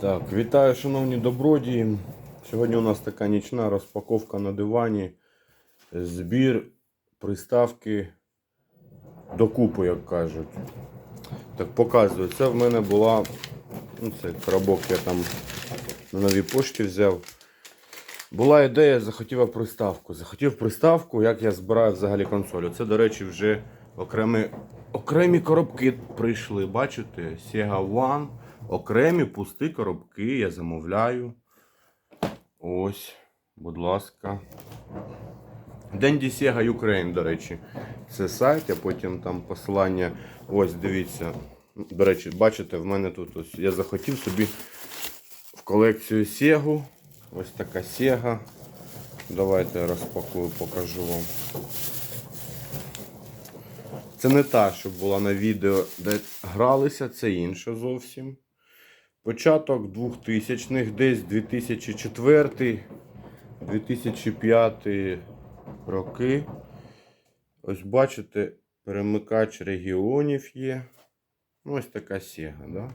Так, вітаю, шановні добродії. Сьогодні у нас така нічна розпаковка на дивані. Збір приставки докупу, як кажуть. Так, показую. Це в мене була. Ну, це коробок я там на новій пошті взяв. Була ідея, захотів приставку. Захотів приставку, як я збираю взагалі консоль. Це, до речі, вже окремі, окремі коробки прийшли. Бачите? Sega One. Окремі пусті коробки я замовляю. Ось, будь ласка. Денді Sega Ukraine, до речі. Це сайт, а потім там посилання. Ось, дивіться. До речі, бачите, в мене тут ось. Я захотів собі в колекцію Sega. Ось така Sega. Давайте я розпакую, покажу вам. Це не та, що була на відео, де гралися, це інша зовсім. Початок 2000-х, десь 2004, 2005 роки. Ось бачите, перемикач регіонів є. Ну, ось така Sega, да?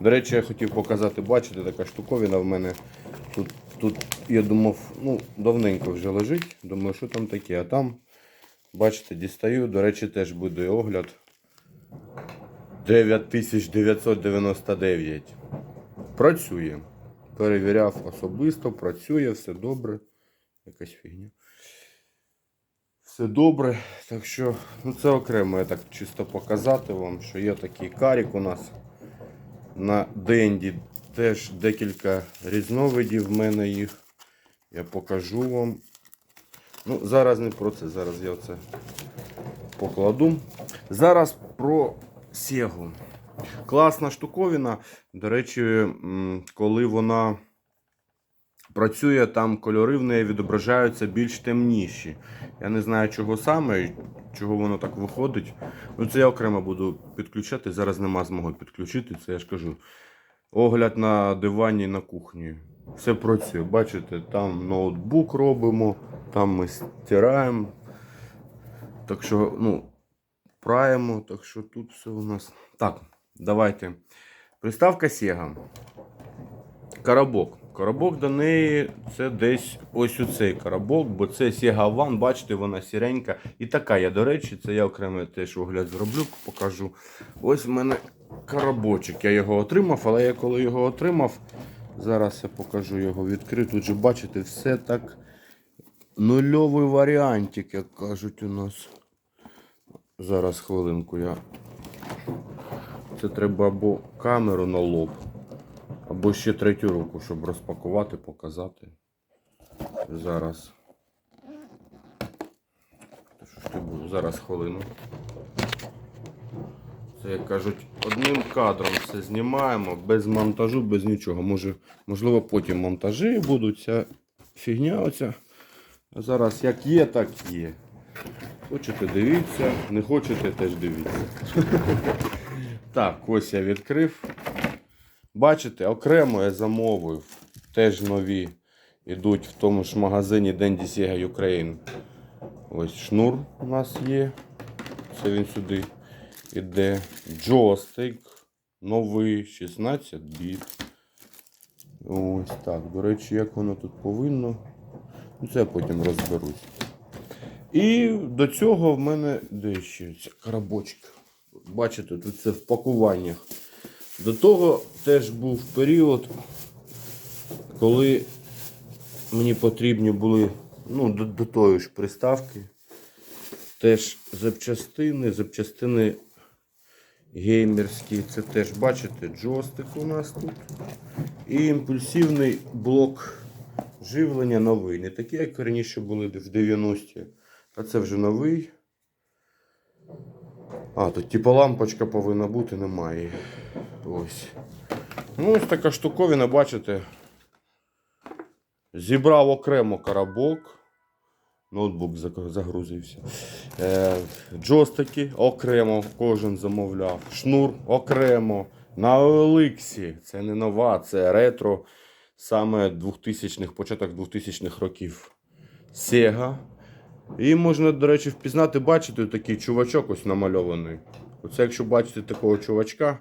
До речі, я хотів показати, бачите, така штуковина в мене. Тут, тут я думав, ну, давненько вже лежить. Думаю, що там таке. А там, бачите, дістаю. До речі, теж буде огляд. 9999. Працює. Перевіряв особисто, працює, все добре. Якась фігня. Все добре. Так що, ну це окремо, я так чисто показати вам, що є такий карік у нас на Денді. Теж декілька різновидів в мене їх. Я покажу вам. Ну, зараз не про це, зараз я це покладу. Зараз про Сегу. Класна штуковина. До речі, коли вона працює, там кольори в неї відображаються більш темніші. Я не знаю, чого саме, чого воно так виходить. Ну, це я окремо буду підключати. Зараз нема змоги підключити, це я ж кажу. Огляд на дивані на кухні. Все працює. Бачите, там ноутбук робимо, там ми стираємо. Так що, ну, праємо, так що тут все у нас. Так, давайте. Приставка Sega. Коробок. Коробок до неї це десь ось у цей коробок, бо це Sega One, бачите, вона сіренька. І така я, до речі, це я окремо теж огляд зроблю, покажу. Ось в мене коробочок. Я його отримав, але я коли його отримав, зараз я покажу його відкрив. Тут же бачите, все так нульовий варіантик, як кажуть у нас. Зараз хвилинку я. Це треба або камеру на лоб, або ще третю руку, щоб розпакувати, показати. Зараз. Зараз хвилину. Це, як кажуть, одним кадром все знімаємо, без монтажу, без нічого. Може, можливо, потім монтажі будуть. Ця фігня оця. Зараз як є, так є. Хочете дивіться, не хочете теж дивіться. Так, ось я відкрив. Бачите, окремо я замовив. Теж нові. Ідуть в тому ж магазині Dendy Sega Ukraine. Ось шнур у нас є. Це він сюди іде. Джойстик. Новий 16 біт. Ось так. До речі, як воно тут повинно. Ну, Це я потім розберусь. І до цього в мене де ще ця коробочка. Бачите, тут це в пакуваннях. До того теж був період, коли мені потрібні були ну, до, до тої ж приставки. Теж запчастини, запчастини геймерські. Це теж, бачите, джойстик у нас тут. І імпульсивний блок живлення новий. Не такий, як раніше були в 90-ті. А це вже новий. А, тут типу лампочка повинна бути, немає. Ось. Ну, ось така штуковина, бачите. Зібрав окремо коробок. Ноутбук загрузився. Е, джойстики окремо кожен замовляв. Шнур окремо. На OLX. Це не нова, це ретро. Саме 2000-х, початок 2000-х років. Sega. І можна, до речі, впізнати, бачите, такий чувачок ось намальований. Оце якщо бачите такого чувачка,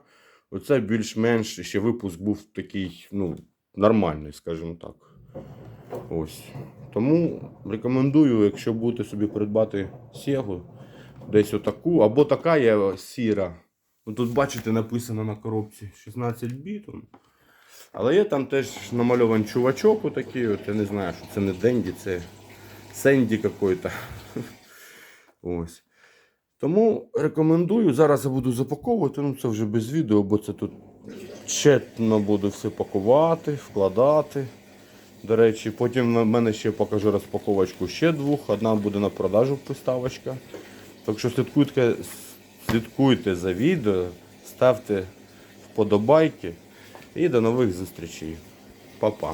Оце більш-менш ще випуск був такий, ну, нормальний, скажімо так. Ось. Тому рекомендую, якщо будете собі придбати Сегу, десь отаку, або така є сіра. Ну, тут, бачите, написано на коробці 16 біт. Але є там теж намальований чувачок отакий, от я не знаю, що це не Денді, це Сенді какой-то. Ось. Тому рекомендую. Зараз я буду запаковувати, ну це вже без відео, бо це тут тщетно буду все пакувати, вкладати. До речі, потім в мене ще покажу розпаковочку ще двох. Одна буде на продажу приставочка. Так що слідкуйте, слідкуйте за відео, ставте вподобайки і до нових зустрічей. Па-па.